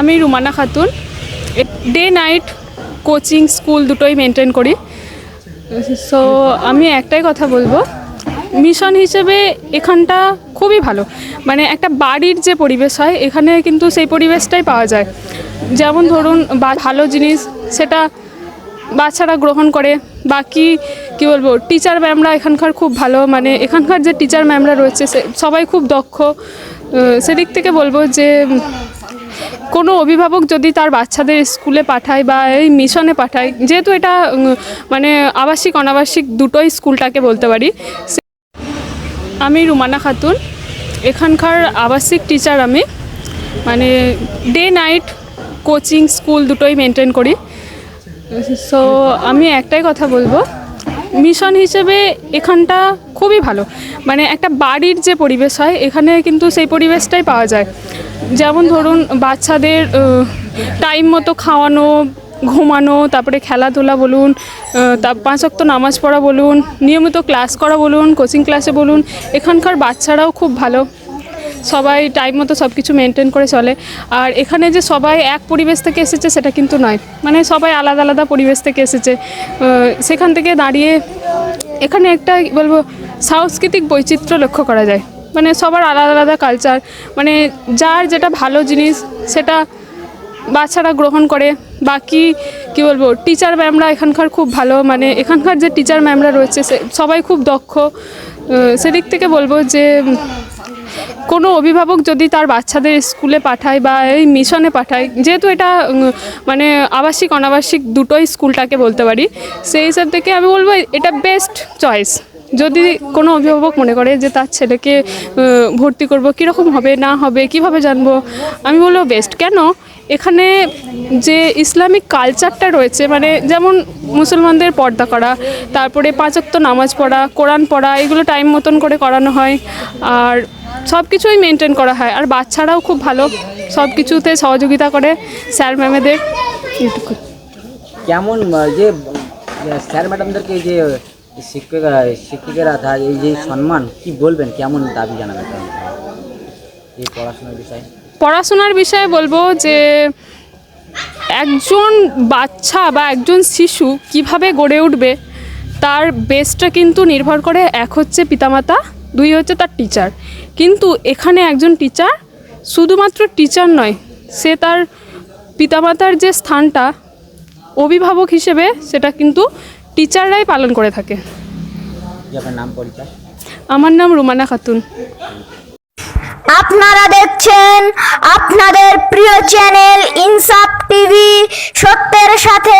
আমি Rumana Khatun. Day night coaching school দুটোই maintain করি। সো আমি একটাই কথা বলব। মিশন হিসেবে এখানটা খুবই ভালো। মানে একটা বাড়ির যে পরিবেশ হয়, এখানে কিন্তু সেই পরিবেশটাই পাওয়া যায়। যেমন ধরুন, বা ভালো জিনিস সেটা বাচ্চারা গ্রহণ করে। বাকি, কি বলব টিচার ম্যামরা এখানকার খুব ভালো। মানে এখানকার যে টিচার ম্যামরা রয়েছে সবাই খুব দক্ষ। সেদিক থেকে বলব যে কোনো অভিভাবক যদি তার বাচ্চাদের স্কুলে পাঠায় বা এই মিশনে পাঠায়, যেহেতু এটা মানে আবাসিক, অনাবাসিক দুটোই স্কুলটাকে বলতে পারি আমি রুমানা খাতুন, এখানকার আবাসিক টিচার আমি। মানে ডে নাইট কোচিং স্কুল দুটোই মেনটেন করি। সো আমি একটাই কথা বলব মিশন হিসেবে এখানটা খুবই ভালো। মানে একটা বাড়ির যে পরিবেশ হয়, এখানে কিন্তু সেই পরিবেশটাই পাওয়া যায়। যেমন ধরুন, বাচ্চাদের টাইম মতো খাওয়ানো, ঘুমানো, তারপরে খেলাধুলা বলুন তা পাঁচ অক্ত নামাজ পড়া বলুন, নিয়মিত ক্লাস করা বলুন কোচিং ক্লাসে বলুন, এখানকার বাচ্চারাও খুব ভালো। সবাই টাইম মতো সব কিছু মেনটেন করে চলে। আর এখানে যে সবাই এক পরিবেশ থেকে এসেছে, সেটা কিন্তু নয়। মানে সবাই আলাদা আলাদা পরিবেশ থেকে এসেছে। সেখান থেকে দাঁড়িয়ে এখানে একটা বলব, সাংস্কৃতিক বৈচিত্র্য লক্ষ্য করা যায়। মানে সবার আলাদা আলাদা কালচার মানে যার যেটা ভালো জিনিস, সেটা বাচ্চারা গ্রহণ করে। বাকি কি বলব টিচার ম্যামরা এখানকার খুব ভালো। মানে এখানকার যে টিচার ম্যামরা রয়েছে সবাই খুব দক্ষ। সেদিক থেকে বলব যে কোনো অভিভাবক যদি তার বাচ্চাদের স্কুলে পাঠায় বা এই মিশনে পাঠায়, যেহেতু এটা মানে আবাসিক, অনাবাসিক দুটোই স্কুলটাকে বলতে পারি, সেই হিসাব থেকে আমি বলব এটা বেস্ট চয়েস যদি কোনো অভিভাবক মনে করে যে তার ছেলেকে ভর্তি করব, কীরকম হবে, না হবে, কীভাবে জানব, আমি বলব বেস্ট কেন? এখানে যে ইসলামিক কালচারটা রয়েছে মানে যেমন মুসলমানদের পর্দা করা, তারপরে পাঁচক্ত নামাজ পড়া, কোরআন পড়া, এগুলো টাইম মতন করে করানো হয়, আর সব কিছুই মেনটেন করা হয়। আর বাচ্চারাও খুব ভালো সব কিছুতে সহযোগিতা করে স্যার ম্যামেদের। কেমন যে স্যার ম্যাডামদেরকে যে শিক্ষক শিক্ষিকেরা তার এই যে সম্মান কি বলবেন? কেমন দাবি জানাবেন এই পড়াশোনার বিষয়ে। পড়াশোনার বিষয়ে বলব যে একজন বাচ্চা বা একজন শিশু কীভাবে গড়ে উঠবে তার বেসটা কিন্তু নির্ভর করে এক হচ্ছে পিতামাতা দুই হচ্ছে তার টিচার কিন্তু এখানে একজন টিচার শুধুমাত্র টিচার নয় সে তার পিতামাতার যে স্থানটা অভিভাবক হিসেবে সেটা কিন্তু টিচাররাই পালন করে থাকে। আমার নাম রুমানা খাতুন। আপনারা দেখছেন আপনাদের প্রিয় চ্যানেল ইনসাফ টিভি সত্যের সাথে